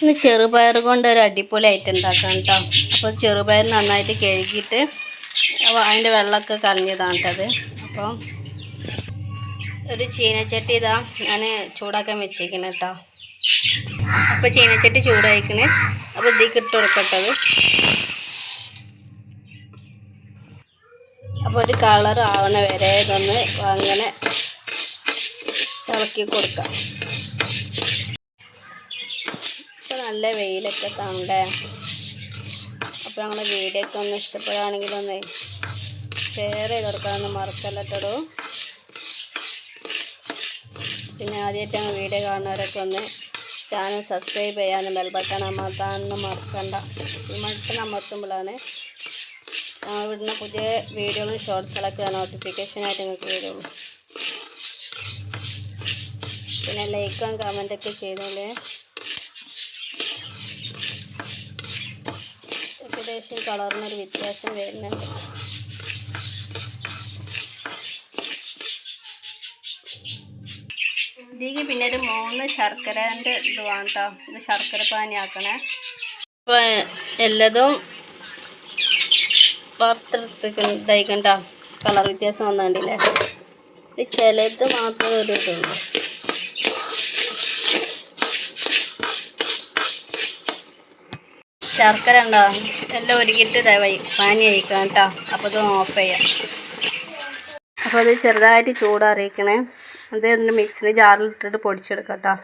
ഇന്ന് ചെറുപയർ കൊണ്ട് ഒരു അടിപൊളി ഐറ്റം ഉണ്ടാക്കാം കേട്ടോ അപ്പോൾ ചെറുപയർ നന്നായിട്ട് കഴുകിയിട്ട് അതിന്റെ വെള്ളമൊക്കെ കളഞ്ഞതാണ് കേട്ടത് അപ്പോൾ ഒരു ചീനച്ചട്ടി ഇതാ ഞാൻ ചൂടാക്കാൻ വെച്ചേക്കണം കേട്ടോ അപ്പോൾ ചീനച്ചട്ടി ചൂടായിക്കണേ. അപ്പോൾ ഇതിലേക്ക് ഇട്ട് കൊടുക്കട്ടത് അപ്പോൾ ഒരു കളർ ആവണ വരെ ഇതൊന്ന് അങ്ങനെ ഇളക്കി കൊടുക്കാം. നല്ല വെയിലൊക്കെ കാണണ്ടേ അപ്പോൾ ഞങ്ങളുടെ വീഡിയോ ഒക്കെ ഒന്ന് ഇഷ്ടപ്പെടുകയാണെങ്കിൽ ഒന്ന് ഷെയർ ചെയ്ത് കൊടുക്കാനൊന്ന് മറക്കല്ലോ പിന്നെ ആദ്യമായിട്ട് ഞങ്ങൾ വീഡിയോ കാണുന്നവരൊക്കെ ഒന്ന് ചാനൽ സബ്സ്ക്രൈബ് ചെയ്യാനും ബെൽ ബട്ടൺ അമർത്താനൊന്നും മറക്കണ്ട. ബട്ടൺ അമർത്തുമ്പോഴാണ് ഞങ്ങൾ വിടുന്ന പുതിയ വീഡിയോകളും ഷോർട്സുകളൊക്കെ നോട്ടിഫിക്കേഷനായിട്ട് നിങ്ങൾക്ക് വരുള്ളൂ. പിന്നെ ലൈക്കും കമന്റൊക്കെ ചെയ്തോളേ ഏകദേശം കളറിനൊരു വ്യത്യാസം വരുന്നുണ്ട്. ഇതിക്ക് പിന്നെ ഒരു മൂന്ന് ശർക്കരന്റെ ഇത് വേണം കേട്ടോ ഇത് ശർക്കര പാനി ആക്കണേ. അപ്പോൾ എല്ലതും വറുത്തെടുത്ത് ഇതായിക്കണ്ട കളർ വ്യത്യാസം വന്നിട്ടില്ലേ ചിലത് മാത്രമേ ഒരു ഇതുള്ളൂ ശർക്കര ഉണ്ടോ? എല്ലാം ഒരുക്കിയിട്ട് പാനി അയക്കാം കേട്ടോ. അപ്പോൾ ഇത് ഓഫ് ചെയ്യാം. അപ്പോൾ അത് ചെറുതായിട്ട് ചൂടറിയിക്കണേ. അത് എന്നിട്ട് മിക്സിന് ജാറിലിട്ടിട്ട് പൊടിച്ചെടുക്കാം കേട്ടോ.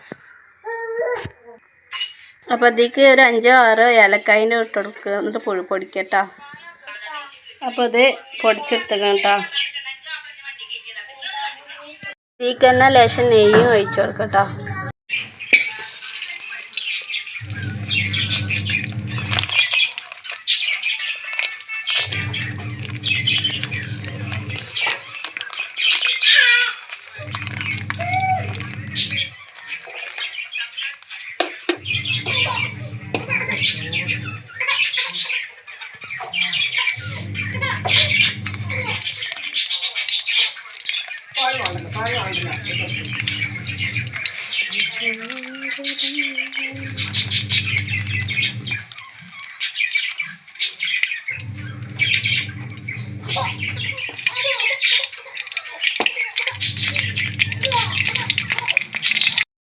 അപ്പോൾ അതിക്ക് ഒരു അഞ്ചോ ആറോ ഏലക്കായിന്റെ ഇട്ടെടുക്കുക എന്നിട്ട് പൊടി പൊടിക്കട്ടോ അപ്പോൾ ഇത് പൊടിച്ചെടുത്തേക്കാം കേട്ടോ. ഇതിക്ക് തന്നെ ലേശം നെയ്യും ഒഴിച്ചു കൊടുക്കട്ടോ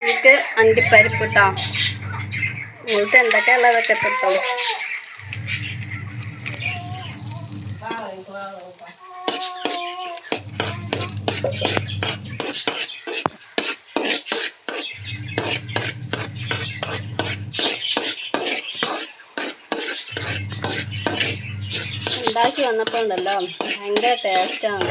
എനിക്ക് അണ്ടിപ്പരിപ്പ് കേട്ടോ നിങ്ങൾക്ക് എന്തൊക്കെ ഉള്ളതൊക്കെ ഇട്ടോ ഉണ്ടാക്കി വന്നപ്പോൾ ഉണ്ടല്ലോ ഭയങ്കര ടേസ്റ്റാണ്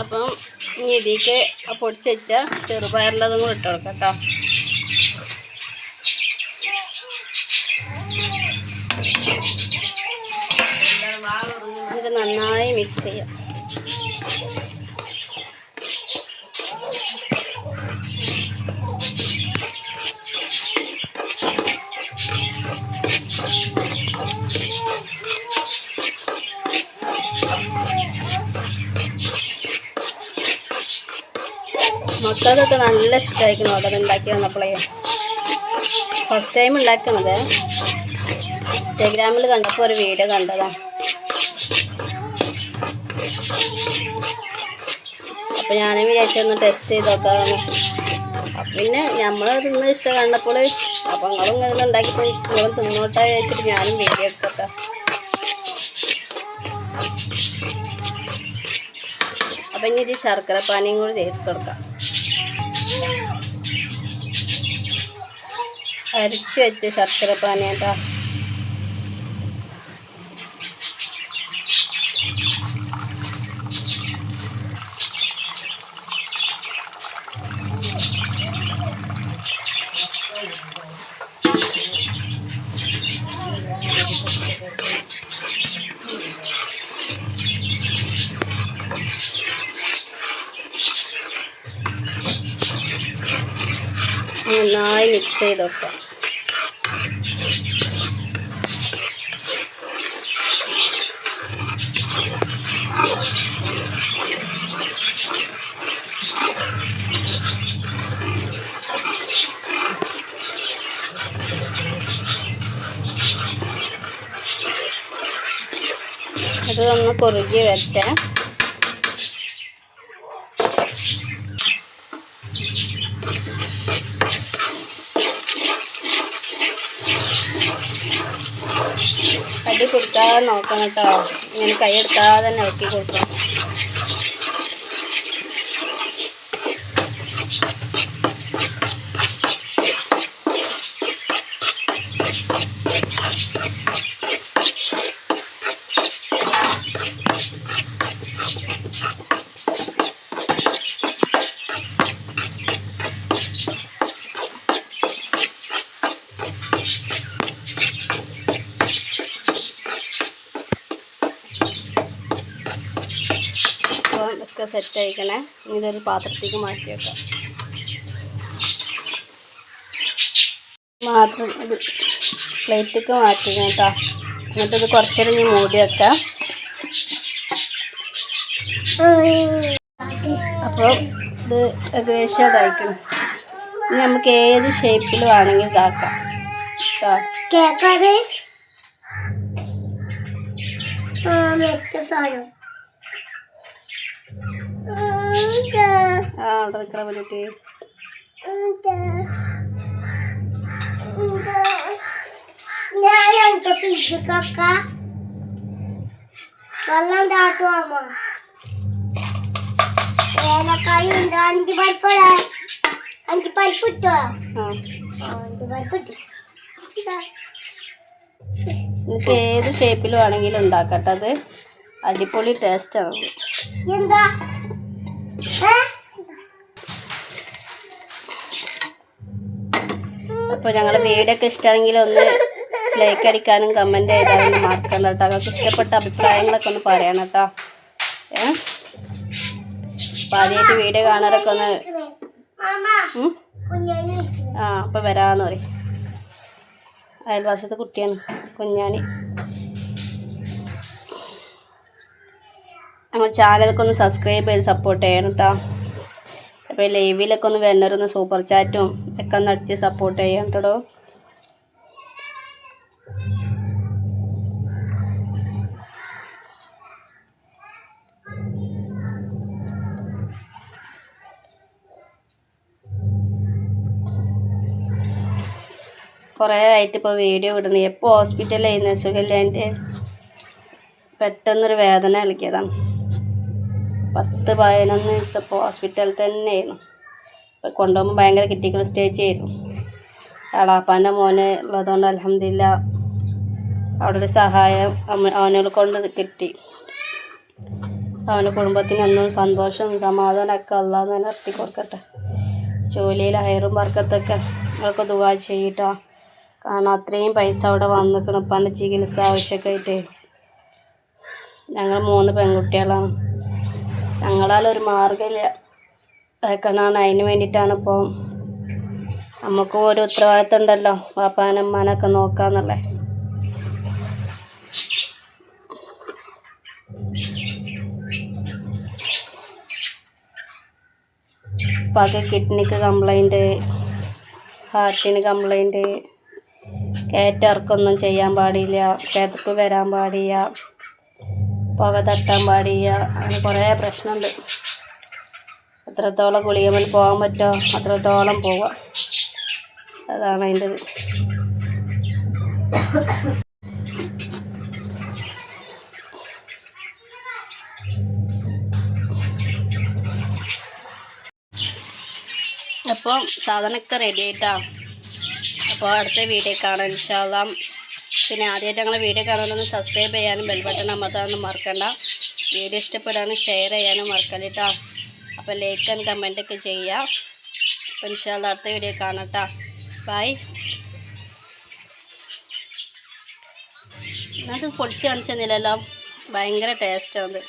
അപ്പം ഇനി ഇതിലേക്ക് ആ പൊടിച്ച് വെച്ച ചെറുപയറിലതും കൂടെ ഇട്ട് കൊടുക്കാം കേട്ടോ. നന്നായി മിക്സ് ചെയ്യാം. മക്കൾക്കൊക്കെ നല്ല ഇഷ്ടമായിരിക്കണം അവിടെ അത് ഉണ്ടാക്കി വന്നപ്പോഴേ ഫസ്റ്റ് ടൈം ഉണ്ടാക്കുന്നത് ഇൻസ്റ്റാഗ്രാമിൽ കണ്ടപ്പോൾ ഒരു വീഡിയോ കണ്ടതാണ്. അപ്പോൾ ഞാനും വിചാരിച്ചൊന്ന് ടെസ്റ്റ് ചെയ്ത് നോക്കാമെന്ന് പിന്നെ നമ്മൾ തിന്ന് ഇഷ്ടം കണ്ടപ്പോൾ അപ്പം നിങ്ങളും ഇങ്ങനെ ഉണ്ടാക്കി നിങ്ങളും തിന്നോട്ടെ വിചാരിച്ചിട്ട് ഞാനും വീഡിയോ എടുത്തോട്ടെ അപ്പം ഇനി ഇത് ശർക്കര പാനിയും കൂടി തേച്ച് കൊടുക്കാം. അരച്ച് വെച്ച് ശർക്കര പാനി നന്നായി മിക്സ് ചെയ്ത് വെക്കാം. അതൊന്ന് കുറുകി വരട്ടെ കൊടുക്കാതെ നോക്കണം കേട്ടോ ഇങ്ങനെ കൈ എടുക്കാതെ തന്നെ ഇളക്കി കൊടുക്കണം അപ്പോൾ ഇതൊക്കെ സെറ്റ് ആയിക്കണേ. ഇതൊരു പാത്രത്തേക്ക് മാറ്റി വെക്കാം. മാത്രം ഇത് പ്ലേറ്റൊക്കെ മാറ്റി കേട്ടോ. എന്നിട്ട് ഇത് കുറച്ചേരം ഇനി മൂടി വെക്കാം. അപ്പോൾ ഇത് ഏകദേശം ഇതായിരിക്കും ഇനി നമുക്ക് ഏത് ഷേപ്പിൽ വേണമെങ്കിൽ ഇതാക്കാം. കേട്ടോ കേക്കത്? ആ മെക്ക സാധനം ആ അവിടെ നിൽക്കണ ഞാൻ എന്റെ പിജിക്കൊക്കെ വെള്ളം താത്തു അമ്മ. ഏലക്കായ ഉണ്ട്. അഞ്ച് പരിപ്പ് അഞ്ച് പരിപ്പ് ഇട്ടോ? അഞ്ച് പരിപ്പ് ഇട്ടു. നിങ്ങൾക്ക് ഏത് ഷേപ്പിലും ആണെങ്കിലും ഉണ്ടാക്കട്ടെ. അത് അടിപൊളി ടേസ്റ്റാണ് എന്താ? ഏ? അപ്പോൾ ഞങ്ങളുടെ വീഡിയോ വീടൊക്കെ ഇഷ്ടമാണെങ്കിൽ ഒന്ന് ലൈക്ക് അടിക്കാനും കമന്റ് ചെയ്താലും മറക്കണ്ട കേട്ടോ. നിങ്ങൾക്ക് ഇഷ്ടപ്പെട്ട അഭിപ്രായങ്ങളൊക്കെ ഒന്ന് പറയണം കേട്ടോ. ഏ? അപ്പോൾ ആദ്യമായിട്ട് വീഡിയോ കാണാനൊക്കെ ഒന്ന്? ആ അപ്പോൾ വരാമെന്ന് പറയും. അയൽവാസത്തെ കുട്ടിയാണ് കുഞ്ഞാണി നമ്മൾ ചാനലൊക്കെ ഒന്ന് സബ്സ്ക്രൈബ് ചെയ്ത് സപ്പോർട്ട് ചെയ്യണം കേട്ടോ അപ്പോൾ ലൈവിലൊക്കെ ഒന്ന് വരുന്നവരൊന്ന് സൂപ്പർ ചാറ്റും ഒക്കെ ഒന്ന് അടിച്ച് സപ്പോർട്ട് ചെയ്യണം കേട്ടോ കുറേ ആയിട്ട് ഇപ്പോൾ വീഡിയോ വിടുന്നു എപ്പോൾ ഹോസ്പിറ്റലിൽ സുഖമില്ല എന്റെ പെട്ടെന്നൊരു വേദന കളിക്കിയതാണ് പത്ത് പതിനൊന്ന് ദിവസം ഇപ്പോൾ ഹോസ്പിറ്റലിൽ തന്നെയായിരുന്നു കൊണ്ടുപോകുമ്പോൾ ഭയങ്കര ക്രിട്ടിക്കൽ സ്റ്റേജ് ആയിരുന്നു. എളാപ്പാന്റെ മോന് ഉള്ളതുകൊണ്ട് അലഹമില്ല അവിടെ ഒരു സഹായം അവനെ കൊണ്ട് കിട്ടി. അവന്റെ കുടുംബത്തിന് എന്നും സന്തോഷവും സമാധാനമൊക്കെ അല്ലാന്ന് നിർത്തി കൊടുക്കട്ടെ. ജോലിയിൽ ഹയറും വർക്കത്തൊക്കെ നിങ്ങൾക്ക് ദുവാ ചെയ്യട്ടോ. കാരണം അത്രയും പൈസ അവിടെ വന്നിക്കണം. ഇപ്പം ചികിത്സ ആവശ്യമൊക്കെ ആയിട്ട്. ഞങ്ങൾ മൂന്ന് പെൺകുട്ടികളാണ്. ഞങ്ങളാൽ ഒരു മാർഗമില്ല. വെക്കണമാണ് അതിന് വേണ്ടിയിട്ടാണ് ഇപ്പോൾ നമുക്കും ഒരു ഉത്തരവാദിത്തം ഉണ്ടല്ലോ പാപ്പാനമ്മാനൊക്കെ നോക്കാന്നല്ലേ അത് കിഡ്നിക്ക് കംപ്ലൈന്റ് ഹാർട്ടിന് കംപ്ലൈന്റ് കയറ്റിറക്കൊന്നും ചെയ്യാൻ പാടില്ല കിതപ്പ് വരാൻ പാടില്ല. പുക തട്ടാൻ പാടില്ല അങ്ങനെ കുറേ പ്രശ്നമുണ്ട് എത്രത്തോളം ഗുളികമ്മൽ പോകാൻ പറ്റുമോ അത്രത്തോളം പോവാം. അതാണ് അതിന്റെ അപ്പം സാധനമൊക്കെ റെഡി ആയിട്ടാ. അപ്പോൾ അടുത്ത വീഡിയോ കാണാം. ഇൻഷാല്ലാം പിന്നെ ആദ്യമായിട്ട് ഞങ്ങളെ വീഡിയോ കാണാനൊന്ന് സബ്സ്ക്രൈബ് ചെയ്യാനും ബെൽ ബട്ടൺ അമർത്താനൊന്നും മറക്കണ്ട. വീഡിയോ ഇഷ്ടപ്പെടാനും ഷെയർ ചെയ്യാനും മറക്കല്ല കേട്ടോ അപ്പോൾ ലൈക്ക് ആൻഡ് കമന്റ് ഒക്കെ ചെയ്യുക അപ്പോൾ ഇൻഷാല്ല അടുത്ത വീഡിയോ കാണട്ടോ. ബായ് അത് പൊളിച്ച് കാണിച്ചെന്നില്ലല്ലോ. ഭയങ്കര ടേസ്റ്റാണ്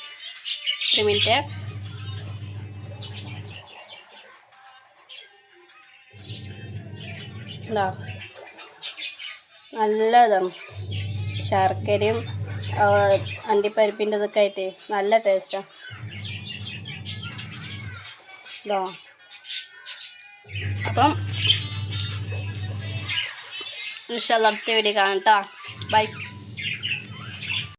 ഒരു മിനിറ്റ് ഉണ്ടോ നല്ല ഇതാണ് ശർക്കരയും അണ്ടിപ്പരിപ്പിന്റെ ഇതൊക്കെ ആയിട്ട് നല്ല ടേസ്റ്റാണ് ഇതോ. അപ്പം ഇഷ്ടം അടുത്ത വീഡിയോ കാണാം കേട്ടോ ബൈ